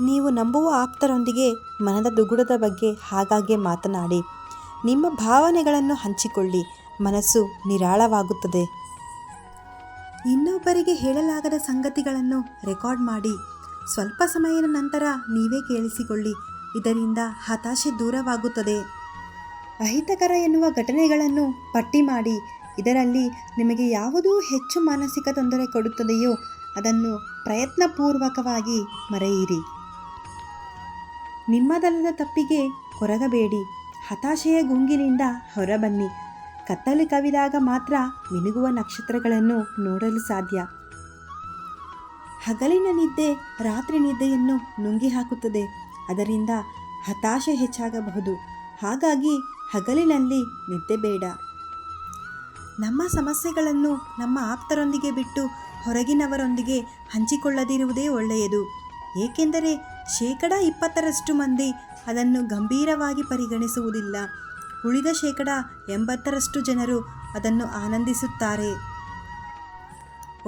ನೀವು ನಂಬುವ ಆಪ್ತರೊಂದಿಗೆ ಮನದ ದುಗುಡದ ಬಗ್ಗೆ ಹಾಗಾಗೆ ಮಾತನಾಡಿ. ನಿಮ್ಮ ಭಾವನೆಗಳನ್ನು ಹಂಚಿಕೊಳ್ಳಿ. ಮನಸ್ಸು ನಿರಾಳವಾಗುತ್ತದೆ. ಇನ್ನೊಬ್ಬರಿಗೆ ಹೇಳಲಾಗದ ಸಂಗತಿಗಳನ್ನು ರೆಕಾರ್ಡ್ ಮಾಡಿ. ಸ್ವಲ್ಪ ಸಮಯದ ನಂತರ ನೀವೇ ಕೇಳಿಸಿಕೊಳ್ಳಿ. ಇದರಿಂದ ಹತಾಶೆ ದೂರವಾಗುತ್ತದೆ. ಅಹಿತಕರ ಎನ್ನುವ ಘಟನೆಗಳನ್ನು ಪಟ್ಟಿ ಮಾಡಿ. ಇದರಲ್ಲಿ ನಿಮಗೆ ಯಾವುದು ಹೆಚ್ಚು ಮಾನಸಿಕ ತೊಂದರೆ ಕೊಡುತ್ತದೆಯೋ ಅದನ್ನು ಪ್ರಯತ್ನಪೂರ್ವಕವಾಗಿ ಮರೆಯಿರಿ. ನಿಮ್ಮದಲ್ಲದ ತಪ್ಪಿಗೆ ಕೊರಗಬೇಡಿ. ಹತಾಶೆಯ ಗುಂಗಿನಿಂದ ಹೊರಬನ್ನಿ. ಕತ್ತಲು ಕವಿದಾಗ ಮಾತ್ರ ಮಿನುಗುವ ನಕ್ಷತ್ರಗಳನ್ನು ನೋಡಲು ಸಾಧ್ಯ. ಹಗಲಿನ ನಿದ್ದೆ ರಾತ್ರಿ ನಿದ್ದೆಯನ್ನು ನುಂಗಿ ಹಾಕುತ್ತದೆ. ಅದರಿಂದ ಹತಾಶೆ ಹೆಚ್ಚಾಗಬಹುದು. ಹಾಗಾಗಿ ಹಗಲಿನಲ್ಲಿ ನಿದ್ದೆ ಬೇಡ. ನಮ್ಮ ಸಮಸ್ಯೆಗಳನ್ನು ನಮ್ಮ ಆಪ್ತರೊಂದಿಗೆ ಬಿಟ್ಟು ಹೊರಗಿನವರೊಂದಿಗೆ ಹಂಚಿಕೊಳ್ಳದಿರುವುದೇ ಒಳ್ಳೆಯದು. ಏಕೆಂದರೆ ಶೇಕಡ ಇಪ್ಪತ್ತರಷ್ಟು ಮಂದಿ ಅದನ್ನು ಗಂಭೀರವಾಗಿ ಪರಿಗಣಿಸುವುದಿಲ್ಲ. ಉಳಿದ ಶೇಕಡ ಎಂಬತ್ತರಷ್ಟು ಜನರು ಅದನ್ನು ಆನಂದಿಸುತ್ತಾರೆ.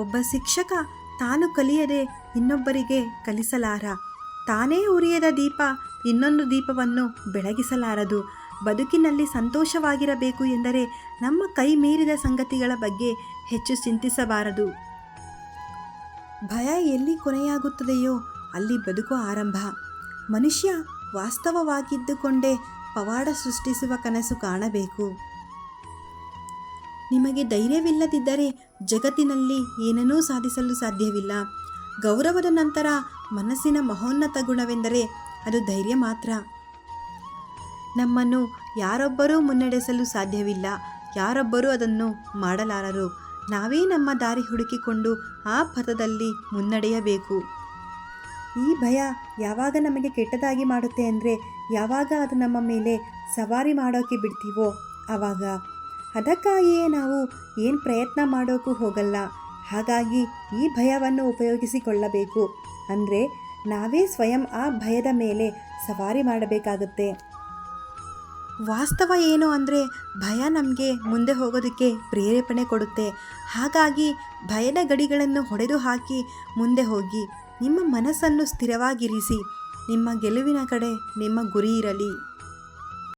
ಒಬ್ಬ ಶಿಕ್ಷಕ ತಾನು ಕಲಿಯದೆ ಇನ್ನೊಬ್ಬರಿಗೆ ಕಲಿಸಲಾರ. ತಾನೇ ಉರಿಯದ ದೀಪ ಇನ್ನೊಂದು ದೀಪವನ್ನು ಬೆಳಗಿಸಲಾರದು. ಬದುಕಿನಲ್ಲಿ ಸಂತೋಷವಾಗಿರಬೇಕು ಎಂದರೆ ನಮ್ಮ ಕೈ ಮೀರಿದ ಸಂಗತಿಗಳ ಬಗ್ಗೆ ಹೆಚ್ಚು ಚಿಂತಿಸಬಾರದು. ಭಯ ಎಲ್ಲಿ ಕೊನೆಯಾಗುತ್ತದೆಯೋ ಅಲ್ಲಿ ಬದುಕು ಆರಂಭ. ಮನುಷ್ಯ ವಾಸ್ತವವಾಗಿದ್ದುಕೊಂಡೇ ಪವಾಡ ಸೃಷ್ಟಿಸುವ ಕನಸು ಕಾಣಬೇಕು. ನಿಮಗೆ ಧೈರ್ಯವಿಲ್ಲದಿದ್ದರೆ ಜಗತ್ತಿನಲ್ಲಿ ಏನನ್ನೂ ಸಾಧಿಸಲು ಸಾಧ್ಯವಿಲ್ಲ. ಗೌರವದ ನಂತರ ಮನಸ್ಸಿನ ಮಹೋನ್ನತ ಗುಣವೆಂದರೆ ಅದು ಧೈರ್ಯ ಮಾತ್ರ. ನಮ್ಮನ್ನು ಯಾರೊಬ್ಬರೂ ಮುನ್ನಡೆಸಲು ಸಾಧ್ಯವಿಲ್ಲ. ಯಾರೊಬ್ಬರೂ ಅದನ್ನು ಮಾಡಲಾರರು. ನಾವೇ ನಮ್ಮ ದಾರಿ ಹುಡುಕಿಕೊಂಡು ಆ ಪಥದಲ್ಲಿ ಮುನ್ನಡೆಯಬೇಕು. ಈ ಭಯ ಯಾವಾಗ ನಮಗೆ ಕೆಟ್ಟದಾಗಿ ಮಾಡುತ್ತೆ ಅಂದರೆ ಯಾವಾಗ ಅದು ನಮ್ಮ ಮೇಲೆ ಸವಾರಿ ಮಾಡೋಕ್ಕೆ ಬಿಡ್ತೀವೋ ಆವಾಗ ಅದಕ್ಕಾಗಿಯೇ ನಾವು ಏನು ಪ್ರಯತ್ನ ಮಾಡೋಕ್ಕೂ ಹೋಗಲ್ಲ. ಹಾಗಾಗಿ ಈ ಭಯವನ್ನು ಉಪಯೋಗಿಸಿಕೊಳ್ಳಬೇಕು. ಅಂದರೆ ನಾವೇ ಸ್ವಯಂ ಆ ಭಯದ ಮೇಲೆ ಸವಾರಿ ಮಾಡಬೇಕಾಗುತ್ತೆ. ವಾಸ್ತವ ಏನು ಅಂದರೆ ಭಯ ನಮಗೆ ಮುಂದೆ ಹೋಗೋದಕ್ಕೆ ಪ್ರೇರೇಪಣೆ ಕೊಡುತ್ತೆ. ಹಾಗಾಗಿ ಭಯದ ಗಡಿಗಳನ್ನು ಹೊಡೆದು ಹಾಕಿ ಮುಂದೆ ಹೋಗಿ ನಿಮ್ಮ ಮನಸ್ಸನ್ನು ಸ್ಥಿರವಾಗಿರಿಸಿ. ನಿಮ್ಮ ಗೆಲುವಿನ ಕಡೆ ನಿಮ್ಮ ಗುರಿ ಇರಲಿ.